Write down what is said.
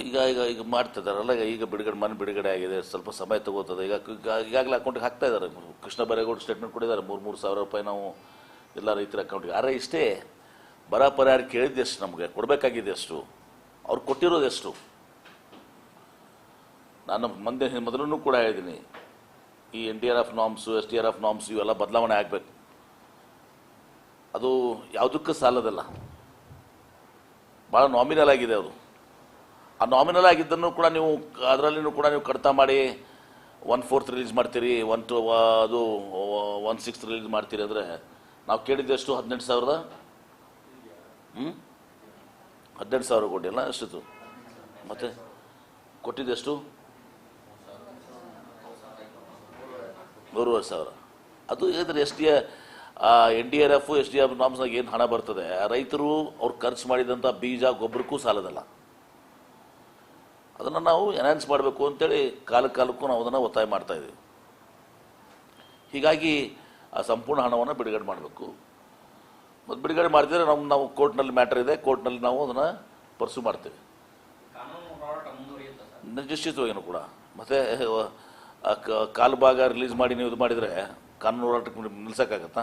ಈಗ ಈಗ ಈಗ ಮಾಡ್ತಿದ್ದಾರಲ್ಲ ಈಗ ಈಗ ಬಿಡುಗಡೆ ಮನೆ ಬಿಡುಗಡೆ ಆಗಿದೆ. ಸ್ವಲ್ಪ ಸಮಯ ತಗೋತದೆ. ಈಗ ಈಗ- ಈಗಾಗಲೇ ಅಕೌಂಟಿಗೆ ಹಾಕ್ತಾ ಇದ್ದಾರೆ. ಕೃಷ್ಣ ಬೈರೇಗೌಡ ಸ್ಟೇಟ್ಮೆಂಟ್ ಕೊಟ್ಟಿದ್ದಾರೆ. ಮೂರು ಮೂರು ಸಾವಿರ ರೂಪಾಯಿ ನಾವು ಎಲ್ಲ ರೈತರ ಅಕೌಂಟ್ಗೆ ಅರೆ ಇಷ್ಟೇ ಬರ ಪರಿಹಾರ ಕೇಳಿದ್ದು ಎಷ್ಟು ನಮಗೆ. ಕೊಡಬೇಕಾಗಿದೆ ಎಷ್ಟು ಅವ್ರು ಕೊಟ್ಟಿರೋದು ಎಷ್ಟು ನಾನು ಮುಂದೆ ಮೊದಲೂ ಕೂಡ ಹೇಳಿದ್ದೀನಿ. ಈ N D R F norms S D R F norms ಇವೆಲ್ಲ ಬದಲಾವಣೆ ಆಗಬೇಕು. ಅದು ಯಾವುದಕ್ಕೂ ಸಾಲದಲ್ಲ. ಭಾಳ ನಾಮಿನಲ್ ಆಗಿದೆ ಅದು. ಆ ನಾಮಿನಲ್ ಆಗಿದ್ದನ್ನು ಕೂಡ ನೀವು ಅದರಲ್ಲಿನೂ ಕೂಡ ನೀವು ಕಡಿತ ಮಾಡಿ ಒನ್ ಫೋರ್ತ್ ರಿಲೀಸ್ ಮಾಡ್ತೀರಿ, ಒನ್ ಟು ಅದು, ಒನ್ ಸಿಕ್ಸ್ ರಿಲೀಸ್ ಮಾಡ್ತೀರಿ ಅಂದರೆ ನಾವು ಕೇಳಿದ್ದು ಎಷ್ಟು? ಹದಿನೆಂಟು ಸಾವಿರದ? ಹ್ಞೂ ಹದಿನೆಂಟು ಸಾವಿರ ಕೊಟ್ಟಿಲ್ಲ ಎಷ್ಟಿತ್ತು ಮತ್ತೆ ಕೊಟ್ಟಿದ್ದೆಷ್ಟು ಮೂರುವರೆ ಸಾವಿರ ಅದು ಹೇಳಿದ್ರೆ S D N D R F S D R ನಾಮ್ಸ್ನಾಗ ಏನು ಹಣ ಬರ್ತದೆ ರೈತರು ಅವ್ರು ಖರ್ಚು ಮಾಡಿದಂಥ ಬೀಜ ಗೊಬ್ಬರಕ್ಕೂ ಸಾಲದಲ್ಲ. ಅದನ್ನು ನಾವು ಎನ್ಹಾನ್ಸ್ ಮಾಡಬೇಕು ಅಂತೇಳಿ ಕಾಲ ಕಾಲಕ್ಕೂ ನಾವು ಅದನ್ನು ಒತ್ತಾಯ ಮಾಡ್ತಾ ಇದ್ದೀವಿ ಹೀಗಾಗಿ ಆ ಸಂಪೂರ್ಣ ಹಣವನ್ನು ಬಿಡುಗಡೆ ಮಾಡಬೇಕು. ಮತ್ತು ಬಿಡುಗಡೆ ಮಾಡಿದರೆ ನಮ್ಮ ನಾವು ಕೋರ್ಟ್ನಲ್ಲಿ ಮ್ಯಾಟರ್ ಇದೆ ಕೋರ್ಟ್ನಲ್ಲಿ ನಾವು ಅದನ್ನು ಪರ್ಸು ಮಾಡ್ತೇವೆ. ನಿಶ್ಚಿತವಾಗಿಯೂ ಕೂಡ. ಮತ್ತು ಕಾಲು ಭಾಗ ರಿಲೀಸ್ ಮಾಡಿ ನೀವು ಇದು ಮಾಡಿದರೆ ಕಾನೂನು ಹೋರಾಟಕ್ಕೆ ನಿಲ್ಸೋಕ್ಕಾಗತ್ತಾ?